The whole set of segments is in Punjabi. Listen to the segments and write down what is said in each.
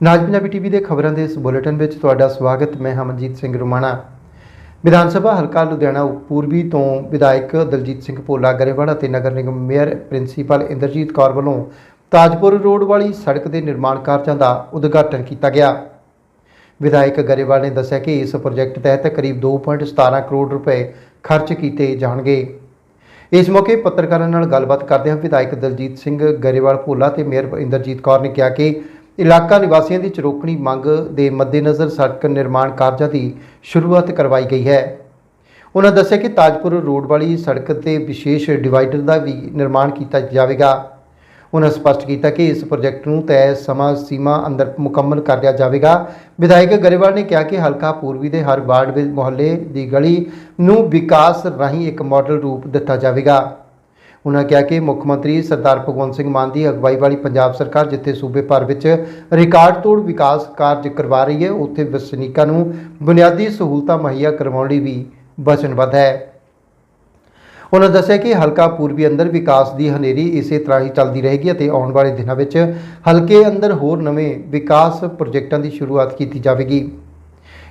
ਨਾਜ ਪੰਜਾਬੀ ਟੀਵੀ ਦੇ ਖਬਰਾਂ ਦੇ ਇਸ ਬੁਲੇਟਿਨ ਵਿੱਚ ਤੁਹਾਡਾ ਸਵਾਗਤ, ਮੈਂ ਹਮਨਜੀਤ ਸਿੰਘ ਰੁਮਾਣਾ। ਵਿਧਾਨ ਸਭਾ ਹਲਕਾ ਲੁਧਿਆਣਾ ਪੂਰਬੀ ਤੋਂ ਵਿਧਾਇਕ ਦਲਜੀਤ ਸਿੰਘ ਭੋਲਾ ਗਰੇਵਾਲ ਅਤੇ ਨਗਰ ਨਿਗਮ ਮੇਅਰ ਪ੍ਰਿੰਸੀਪਲ ਇੰਦਰਜੀਤ ਕੌਰ ਵੱਲੋਂ ਤਾਜਪੁਰ ਰੋਡ ਵਾਲੀ ਸੜਕ ਦੇ ਨਿਰਮਾਣ ਕਾਰਜਾਂ ਦਾ ਉਦਘਾਟਨ ਕੀਤਾ ਗਿਆ। ਵਿਧਾਇਕ ਗਰੇਵਾਲ ਨੇ ਦੱਸਿਆ ਕਿ ਇਸ ਪ੍ਰੋਜੈਕਟ ਤਹਿਤ ਕਰੀਬ 2.17 ਕਰੋੜ ਰੁਪਏ ਖਰਚ ਕੀਤੇ ਜਾਣਗੇ। ਇਸ ਮੌਕੇ ਪੱਤਰਕਾਰਾਂ ਨਾਲ ਗੱਲਬਾਤ ਕਰਦਿਆਂ ਵਿਧਾਇਕ ਦਲਜੀਤ ਸਿੰਘ ਗਰੇਵਾਲ ਭੋਲਾ ਤੇ ਮੇਅਰ ਇੰਦਰਜੀਤ ਕੌਰ ਨੇ ਕਿਹਾ ਕਿ ਇਲਾਕਾ ਨਿਵਾਸੀਆਂ ਦੀ ਚਰੋਕਣੀ ਮੰਗ ਦੇ ਮੱਦੇਨਜ਼ਰ ਸੜਕ ਨਿਰਮਾਣ ਕਾਰਜਾਂ ਦੀ ਸ਼ੁਰੂਆਤ ਕਰਵਾਈ ਗਈ ਹੈ। ਉਹਨਾਂ ਦੱਸਿਆ ਕਿ ਤਾਜਪੁਰ ਰੋਡ ਵਾਲੀ ਸੜਕ ਤੇ ਵਿਸ਼ੇਸ਼ ਡਿਵਾਈਡਰ ਦਾ ਵੀ ਨਿਰਮਾਣ ਕੀਤਾ ਜਾਵੇਗਾ। ਉਹਨਾਂ ਸਪਸ਼ਟ ਕੀਤਾ ਕਿ ਇਸ ਪ੍ਰੋਜੈਕਟ ਨੂੰ ਤੈਅ ਸਮਾਂ ਸੀਮਾ ਅੰਦਰ ਮੁਕੰਮਲ ਕਰ ਲਿਆ ਜਾਵੇਗਾ। ਵਿਧਾਇਕ ਗਰੇਵਾਲ ਨੇ ਕਿਹਾ ਕਿ ਹਲਕਾ ਪੂਰਬੀ ਦੇ ਹਰ ਵਾਰਡ ਵਿੱਚ ਮੁਹੱਲੇ ਦੀ ਗਲੀ ਨੂੰ ਵਿਕਾਸ ਰਾਹੀਂ ਇੱਕ ਮਾਡਲ ਰੂਪ ਦਿੱਤਾ ਜਾਵੇਗਾ। ਉਨ੍ਹਾਂ ਕਿਹਾ ਕਿ ਮੁੱਖ ਮੰਤਰੀ ਸਰਦਾਰ ਭਗਵੰਤ ਸਿੰਘ ਮਾਨ ਦੀ ਅਗਵਾਈ ਵਾਲੀ ਪੰਜਾਬ ਸਰਕਾਰ ਜਿੱਥੇ ਸੂਬੇ ਭਰ ਵਿੱਚ ਰਿਕਾਰਡ ਤੋੜ ਵਿਕਾਸ ਕਾਰਜ ਕਰਵਾ ਰਹੀ ਹੈ, ਉੱਥੇ ਵਸਨੀਕਾਂ ਨੂੰ ਬੁਨਿਆਦੀ ਸਹੂਲਤਾਂ ਮੁਹੱਈਆ ਕਰਵਾਉਣ ਲਈ ਵੀ ਵਚਨਬੱਧ ਹੈ। ਉਹਨਾਂ ਦੱਸਿਆ ਕਿ ਹਲਕਾ ਪੂਰਬੀ ਅੰਦਰ ਵਿਕਾਸ ਦੀ ਹਨੇਰੀ ਇਸੇ ਤਰ੍ਹਾਂ ਹੀ ਚੱਲਦੀ ਰਹੇਗੀ ਅਤੇ ਆਉਣ ਵਾਲੇ ਦਿਨਾਂ ਵਿੱਚ ਹਲਕੇ ਅੰਦਰ ਹੋਰ ਨਵੇਂ ਵਿਕਾਸ ਪ੍ਰੋਜੈਕਟਾਂ ਦੀ ਸ਼ੁਰੂਆਤ ਕੀਤੀ ਜਾਵੇਗੀ।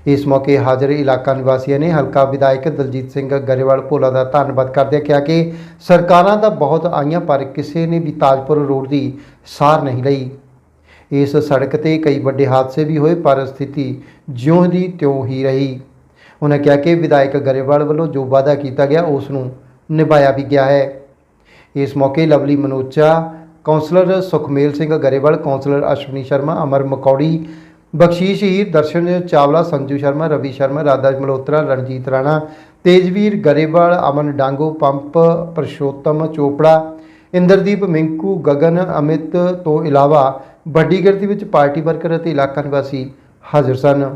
ਇਸ ਮੌਕੇ ਹਾਜ਼ਰ ਇਲਾਕਾ ਨਿਵਾਸੀਆਂ ਨੇ ਹਲਕਾ ਵਿਧਾਇਕ ਦਲਜੀਤ ਸਿੰਘ ਗਰੇਵਾਲ ਭੋਲਾ ਦਾ ਧੰਨਵਾਦ ਕਰਦਿਆਂ ਕਿਹਾ ਕਿ ਸਰਕਾਰਾਂ ਤਾਂ ਬਹੁਤ ਆਈਆਂ, ਪਰ ਕਿਸੇ ਨੇ ਵੀ ਤਾਜਪੁਰ ਰੋਡ ਦੀ ਸਾਰ ਨਹੀਂ ਲਈ। ਇਸ ਸੜਕ ਤੇ ਕਈ ਵੱਡੇ ਹਾਦਸੇ ਵੀ ਹੋਏ, ਪਰ ਸਥਿਤੀ ਜਿਉਂ ਦੀ ਤਿਉਂ ਹੀ ਰਹੀ। ਉਹਨਾਂ ਕਿਹਾ ਕਿ ਵਿਧਾਇਕ ਗਰੇਵਾਲ ਵੱਲੋਂ ਜੋ ਵਾਅਦਾ ਕੀਤਾ ਗਿਆ, ਉਸ ਨੂੰ ਨਿਭਾਇਆ ਵੀ ਗਿਆ ਹੈ। ਇਸ ਮੌਕੇ Lovely Manocha councillor Sukhmel Singh Grewal councillor Ashwani Sharma, Amar Makauri Bakhshish Heer, Darshan Chawla, Sanju Sharma, Ravi Sharma Radha Malhotra, Ranjit Rana, Tejveer Grewal, Aman Dango, pump Parshotam Chopra, Inderdeep Minku, Gagan Amit ਤੋਂ ਇਲਾਵਾ ਵੱਡੀ ਗਿਣਤੀ ਵਿੱਚ ਪਾਰਟੀ ਵਰਕਰ ਅਤੇ ਇਲਾਕਾ ਨਿਵਾਸੀ ਹਾਜ਼ਰ ਸਨ।